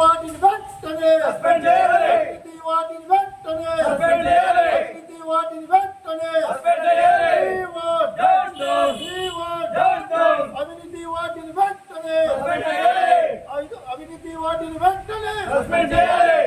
వాటిని వెంటనే సస్పెండ్ చేయాలి. అవినీతి వాటిని వెంటనే సస్పెండ్ చేయాలి. అవినీతి వాటిని వెంటనే సస్పెండ్ చేయాలి. We want Justice. We want Justice. అవినీతి వాటిని వెంటనే సస్పెండ్ చేయాలి. అవినీతి వాటిని వెంటనే సస్పెండ్ చేయాలి.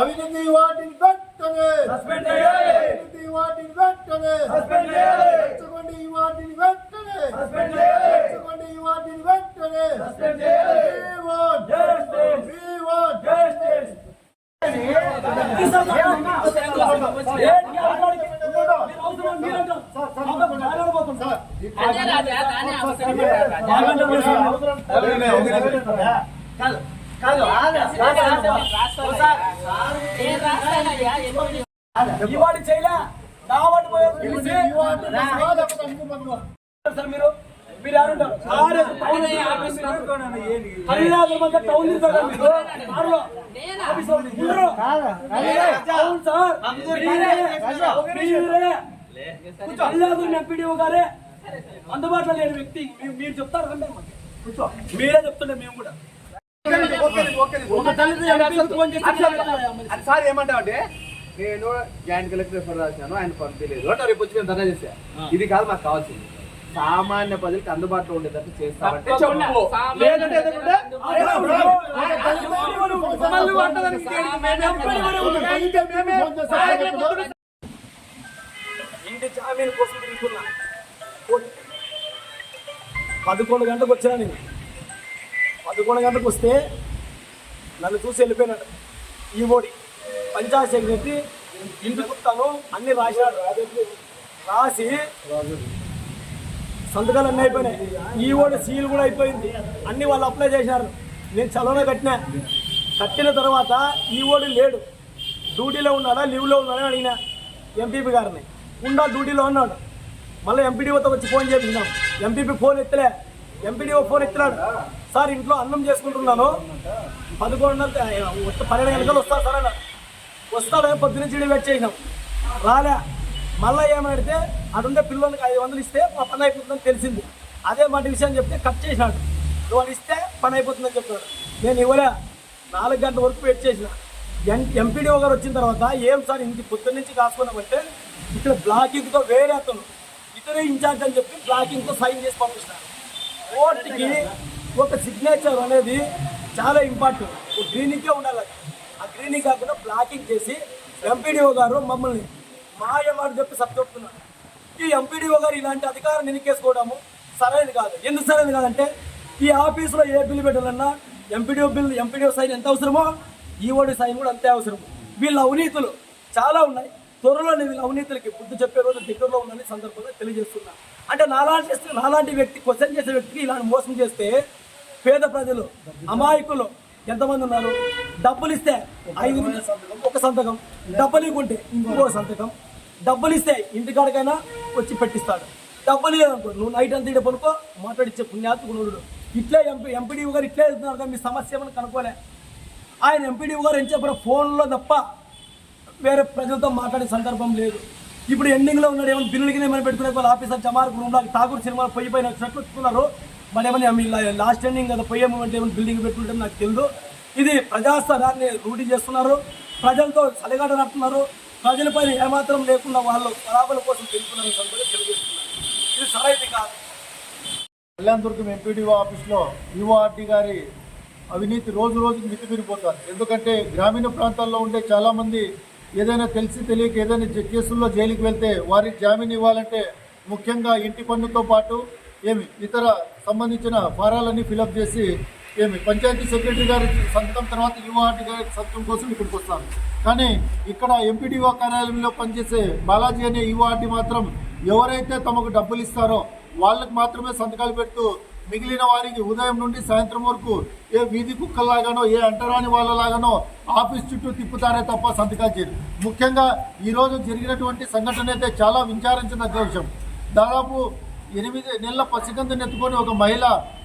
అవినీతి వాటిని వెంటనే సస్పెండ్ చేయాలి. అవినీతి వాటిని వెంటనే సస్పెండ్ చేయాలి. రెచ్చగొండి ఈ వాటిని వెంటనే సస్పెండ్ చేయాలి. రెచ్చగొండి ఈ వాటిని వెంటనే సస్పెండ్ చేయాలి. We want Justice. We want Justice. ఇవాటి చేయలే. నా వాటి పోయారు మీరు మీరు ఎవరుంటారు? ఆరు టౌన్ హరిరాజు మధ్య టౌన్ తిరుగుతారు మీరు? ఆరులో నేనా? ఆఫీస్ వాళ్ళు ఉండరు. అవును సార్. మీరే. మీరే. హరిరాజు ఎంపీడీఓ గారే అందుబాటులో లేని వ్యక్తి. మీరు- చెప్తారు కంటే కూర్చో. మీరే చెప్తుండే మేము కూడా. సార్ ఏమంటావంటే నేను జాయింట్ కలెక్టర్ రిఫర్ రాశాను. ఆయన పంపించలేదు రేపు వచ్చి నేను ధర్నా చేశా ఇది కాదు మాకు కావాల్సింది. సామాన్య ప్రజలకు అందుబాటులో ఉండేటట్టు చేస్తామంటే. చెప్పు. లేదంటే. ఇంటి జామీన్ కోసం తిరుగుతున్నా. పదకొండు గంటలకు వచ్చాను నేను. పదకొండు గంటలకు వస్తే నన్ను చూసి వెళ్ళిపోయినాడు. ఈ ఓడి పంచాయత్ సెక్రటరీ. ఇంటికి వస్తాను అన్ని రాసినాడు రాసి సంతకాలు అన్నీ అయిపోయినాయి. ఈ ఓడి సీల్ కూడా అయిపోయింది. అన్ని వాళ్ళు అప్లై చేశారు. నేను చలవనే కట్టినా. కట్టిన తర్వాత ఈ ఓడి లేడు. డ్యూటీలో ఉన్నాడా? లీవ్లో ఉన్నాడా అడిగిన ఎంపీపీ గారిని. ఉండా డ్యూటీలో ఉన్నాడు మళ్ళీ ఎంపీడీఓతో వచ్చి ఫోన్ చేపించినాం ఎంపీపీ ఫోన్ ఎత్తలే. ఎంపీడీఓ ఫోన్ ఎత్తినాడు. సార్ ఇంట్లో అన్నం చేసుకుంటున్నాను. పదకొండున్నర పన్నెండు గంటలు వస్తాడు సార్ అన్న వస్తాడే? పొద్దునుంచి వెయిట్ చేసినాం. రాలే. మళ్ళీ ఏమడితే అటుండే పిల్లలకి ఐదు వందలు ఇస్తే మా పని అయిపోతుందని తెలిసింది. అదే మాట విషయం చెప్తే కట్ చేసినాడు నువ్వు ఇస్తే పని అయిపోతుందని చెప్తున్నాడు నేను ఇవ్వలే. నాలుగు గంటల వరకు వెయిట్ చేసిన. ఎం ఎంపీడీఓ గారు వచ్చిన తర్వాత ఏం సార్ ఇంటి పొద్దున్న నుంచి కాసుకున్నామంటే ఇక్కడ బ్లాకింగ్తో వేరే అతను ఇతరే ఇన్ఛార్జ్ అని చెప్పి బ్లాకింగ్తో సైన్ చేసి పంపిస్తాను కోర్టుకి ఒక సిగ్నేచర్ అనేది చాలా ఇంపార్టెంట్. ఒక గ్రీనింగ్కే ఉండాలి ఆ గ్రీనింగ్ కాకుండా బ్లాకింగ్ చేసి ఎంపీడీఓ గారు మమ్మల్ని మాయమాట చెప్పి సబ్ చెప్తున్నాను ఈ ఎంపీడీఓ గారు ఇలాంటి అధికారం నినికేసుకోవడము సరైనది కాదు. ఎందుకు సరైనది కాదంటే ఈ ఆఫీసులో ఏ బిల్లు పెట్టాలన్నా ఎంపీడీఓ బిల్ ఎంపీడీఓ సైన్ ఎంత అవసరమో ఈఓడి సైన్ కూడా అంతే అవసరం వీళ్ళ అవినీతులు చాలా ఉన్నాయి. త్వరలో వీళ్ళ అవినీతులకి బుద్ధి చెప్పే రోజు దగ్గరలో ఉందని సందర్భంగా తెలియజేస్తున్నా. అంటే నాలాంటి నాలాంటి వ్యక్తి క్వశ్చన్ చేసే వ్యక్తికి ఇలాంటి మోసం చేస్తే పేద ప్రజలు అమాయకులు ఎంతమంది ఉన్నారు? డబ్బులు ఇస్తే ఐదు ఒక సంతకం. డబ్బులు ఇవ్వకుంటే ఇంకో సంతకం. డబ్బులు ఇస్తే ఇంటికాడికైనా వచ్చి పెట్టిస్తాడు. డబ్బులు లేదనుకో నువ్వు నైట్ అంతా ఇడ పనుకో మాట్లాడిచ్చే పుణ్యాత్తుకు ఇట్లే ఎంపీ ఎంపీడీ గారు ఇట్లే వెళ్తున్నారు కదా మీ సమస్య ఏమని కనుక్కోలే. ఆయన ఎంపీడీ గారు ఏం చెప్పారు ఫోన్లో తప్ప వేరే ప్రజలతో మాట్లాడే సందర్భం లేదు. ఇప్పుడు ఎండింగ్లో ఉన్నాడు ఏమైనా బిల్లులకి ఏమైనా పెట్టుకునే వాళ్ళు ఆఫీసర్ జమార్ రూమ్లో ఠాగూర్ సినిమా పొయ్యి పైన వచ్చినట్లు మరి ఏమైనా మీ లాస్ట్ ఎండింగ్ కదా పోయే మూమెంట్ ఏమైనా బిల్డింగ్ పెట్టుకుంటే నాకు తెలియదు ఇది ప్రజాస్థానాన్ని రూఢి చేస్తున్నారు. ప్రజలతో సలిగాట నడుతున్నారు ప్రజలపైన ఏమాత్రం లేకుండా వాళ్ళు లాభాల కోసం తెలుపుతున్నారు సందర్భంగా తెలియజేస్తున్నారు. ఇది సరైనది కాదు. కళ్యాణదుర్గం ఎంపీడీఓ ఆఫీస్లో ఈఓఆర్డీ గారి అవినీతి రోజు రోజుకి మితిమీరిపోతారు ఎందుకంటే గ్రామీణ ప్రాంతాల్లో ఉండే చాలామంది ఏదైనా తెలిసి తెలియక ఏదైనా కేసుల్లో జైలుకి వెళ్తే వారికి జామీన్ ఇవ్వాలంటే ముఖ్యంగా ఇంటి పన్నుతో పాటు ఏమి ఇతర సంబంధించిన ఫారాలన్నీ ఫిలప్ చేసి ఏమి? పంచాయతీ సెక్రటరీ గారి సంతకం తర్వాత యువఆర్టీ గారి సంతకం కోసం ఇక్కడికి వస్తాను. కానీ ఇక్కడ ఎంపీడీఓ కార్యాలయంలో పనిచేసే బాలాజీ అనే యువఆర్టీ మాత్రం ఎవరైతే తమకు డబ్బులు ఇస్తారో వాళ్ళకి మాత్రమే సంతకాలు పెడుతూ మిగిలిన వారికి ఉదయం నుండి సాయంత్రం వరకు ఏ వీధి కుక్కల్లాగానో ఏ అంటరాని వాళ్ళలాగానో ఆఫీస్ చుట్టూ తిప్పుతారే తప్ప సంతకాలు చేయరు. ముఖ్యంగా ఈరోజు జరిగినటువంటి సంఘటన అయితే చాలా విచారించిన విషయం దాదాపు ఎనిమిది నెలల పసిగందుని ఎత్తుకొని ఒక మహిళ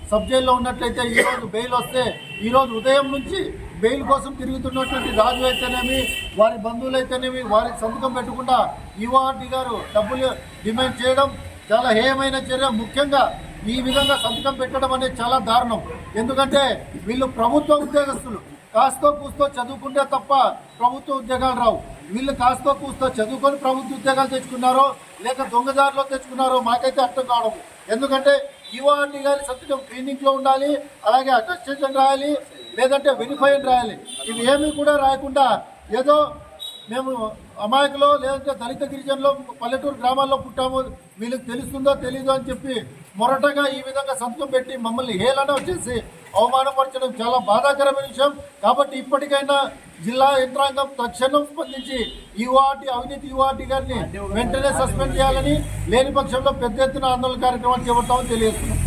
సబ్ జైల్లో ఉన్నట్లయితే ఈరోజు బెయిల్ వస్తే ఈరోజు ఉదయం నుంచి బెయిల్ కోసం తిరుగుతున్నటువంటి రాజు అయితేనేమి వారి బంధువులు అయితేనేమి వారికి సంతకం పెట్టకుండా యువఆర్డీ గారు డబ్బులు డిమాండ్ చేయడం చాలా హేయమైన చర్య. ముఖ్యంగా ఈ విధంగా సంతకం పెట్టడం అనేది చాలా దారుణం. ఎందుకంటే వీళ్ళు ప్రభుత్వ ఉద్యోగస్తులు. కాస్తో కూస్తో చదువుకుంటే తప్ప ప్రభుత్వ ఉద్యోగాలు రావు. వీళ్ళు కాస్తో కూస్తో చదువుకొని ప్రభుత్వ ఉద్యోగాలు తెచ్చుకున్నారో లేక దొంగదారిలో తెచ్చుకున్నారో మాకైతే అర్థం కావడం. ఎందుకంటే ఈఓఆర్టీ గారి సంతకం క్లీనింగ్లో ఉండాలి అలాగే అటెస్టేషన్ రాయాలి లేదంటే వెరిఫై అని రాయాలి. ఇవి ఏమీ కూడా రాయకుండా ఏదో మేము అమాయకులో లేదంటే దళిత గిరిజనులో పల్లెటూరు గ్రామాల్లో పుట్టాము వీళ్ళకి తెలుస్తుందో తెలీదో అని చెప్పి మొరటగా ఈ విధంగా సంతకం పెట్టి మమ్మల్ని హేళన చేసి అవమానపరచడం చాలా బాధాకరమైన విషయం. కాబట్టి ఇప్పటికైనా జిల్లా యంత్రాంగం తక్షణం స్పందించి ఈఓఆర్టీ అవినీతి ఈఓఆర్టీ గారిని వెంటనే సస్పెండ్ చేయాలని లేని పక్షంలో పెద్ద ఎత్తున ఆందోళన కార్యక్రమాలు చేపడతామని తెలియజేస్తున్నాం.